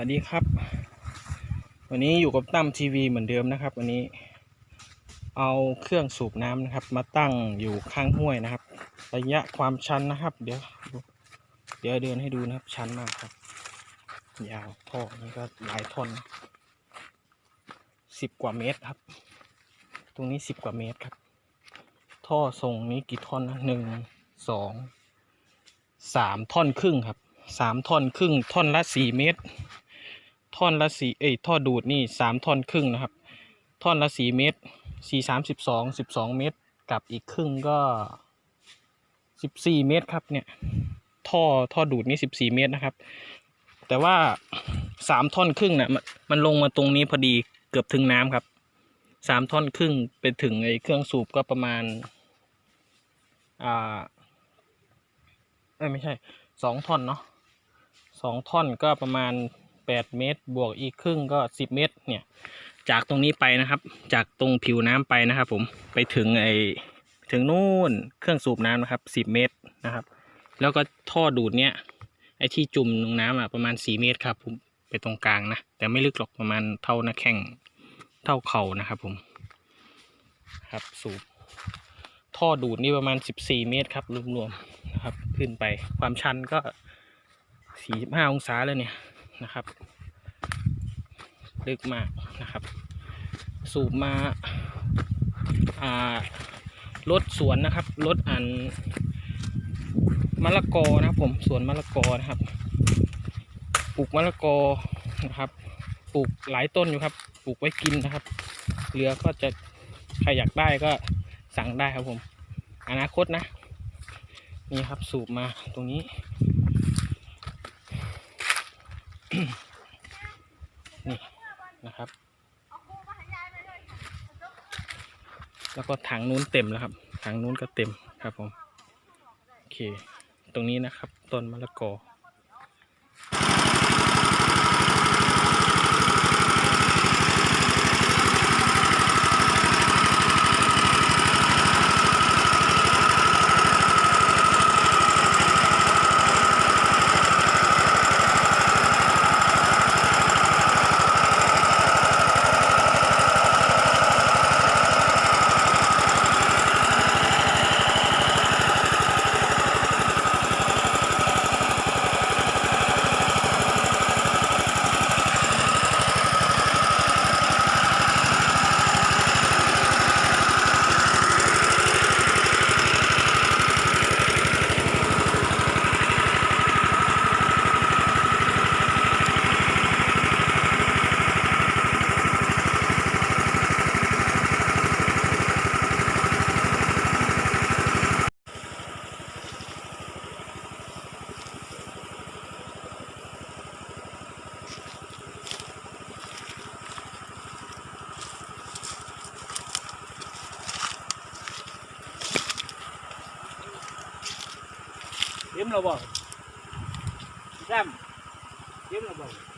วัสดีครับ วันนี้อยู่กับตั้มทีวีเหมือนเดิมนะครับ วันนี้เอาเครื่องสูบน้ำนะครับ มาตั้งอยู่ข้างห้วยนะครับ ระยะความชันนะครับ เดี๋ยว เดี๋ยวเดินให้ดูนะครับ ชันมากครับ ยาวท่อนี่ก็หลายท่อนสิบกว่าเมตรครับ ตรงนี้สิบกว่าเมตรครับ ท่อส่งนี้กี่ท่อนนะหนึ่งสองสามท่อนครึ่งครับสามท่อนครึ่งท่อนละสี่เมตร ท่อนละสี่เอ้ยท่อดูดนี่สามท่อนครึ่งนะครับ ท่อนละสี่เมตรสี่สามสิบสองสิบสองเมตร กับอีกครึ่งก็สิบสี่เมตรครับเนี่ยท่อท่อดูดนี่สิบสี่เมตรนะครับ แต่ว่าสามท่อนครึ่งเนี่ยมันมันลงมาตรงนี้พอดีเกือบถึงน้ำครับสามท่อนครึ่งไปถึงไอ้เครื่องสูบก็ประมาณอ่าเอ้ไม่ใช่สองท่อนเนาะสองท่อนก็ประมาณ แปดเมตร บวกอีกครึ่งก็สิบเมตร เนี่ย จากตรงนี้ไปนะครับ จากตรงผิวน้ำไปนะครับผมไปถึงไอถึงนู่นเครื่องสูบน้ำนะครับสิบเมตรนะครับ แล้วก็ท่อดูดเนี่ยไอที่จุ่มลงน้ำอะประมาณสี่เมตรครับผมไปตรงกลางนะแต่ไม่ลึกหรอกประมาณเท่าหน้าแข้งเท่าเข่านะครับผมครับสูบท่อดูดนี่ประมาณสิบสี่เมตรครับรวมๆนะครับ ขึ้นไปความชันก็สี่สิบห้าองศาเลยเนี่ย นะครับ ลึกมากนะครับ สูบมาอ่ารถสวนนะครับรถอันมะละกอนะครับผมสวนมะละกอนะครับปลูกมะละกอนะครับปลูกหลายต้นอยู่ครับปลูกไว้กินนะครับเหลือก็จะใครอยากได้ก็สั่งได้ครับผม อนาคตนะ นี่ครับสูบมาตรงนี้ นี่นะครับ แล้วก็ถังนู้นเต็มแล้วครับ ถังนู้นก็เต็มครับผม โอเค ตรงนี้นะครับ ต้นมะละกอ เตรียมเร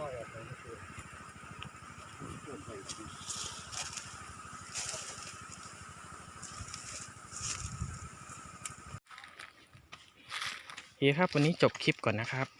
เตรียครับ วันนี้จบคลิปก่อนนะครับ